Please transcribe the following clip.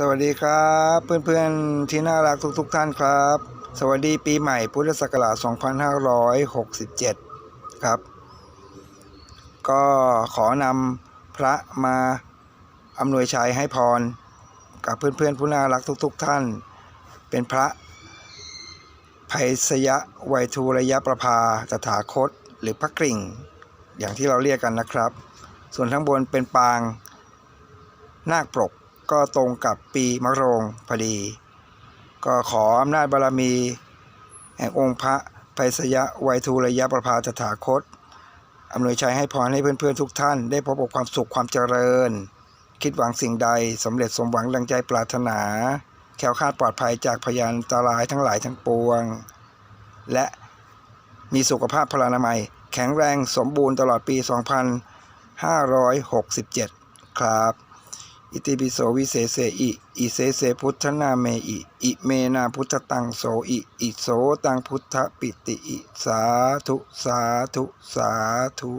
สวัสดีครับ เพื่อนๆที่น่ารักทุกๆทท่านครับ สวัสดีปีใหม่พุทธศักราช 2567 ครับ ก็ขอนำพระมาอำนวยชัยให้พร กับเพื่อนๆผู้น่ารักทุก ๆทท่าน เป็นพระไพศยะไวยทูระยะประภาตถาคต หรือพระกริ่ง อย่างที่เราเรียกกันนะครับ ส่วนข้างบนเป็นปางนาคปรก ก็ตรงกับปีมะโรงพอดี ก็ขออำนาจบารมี แห่งองค์พระไพศยะไวยทูระยะประภาตถาคตอำนวยชัยให้พรให้เพื่อนๆทุกท่าน ได้พบกับความสุขความเจริญ คิดหวังสิ่งใดสำเร็จสมหวังดังใจปรารถนา แคล้วคลาดปลอดภัยจากพยานอันตรายทั้งหลายทั้งปวง และมีสุขภาพพลานามัย แข็งแรงสมบูรณ์ตลอดปี 2567 ครับ อิติปิโสวิเศษเสอิอิเศเสพุทธนาเมอิอิเมนาพุทธตังโสอิอิโสตังพุทธปิติอิสาธุสาธุสาธุ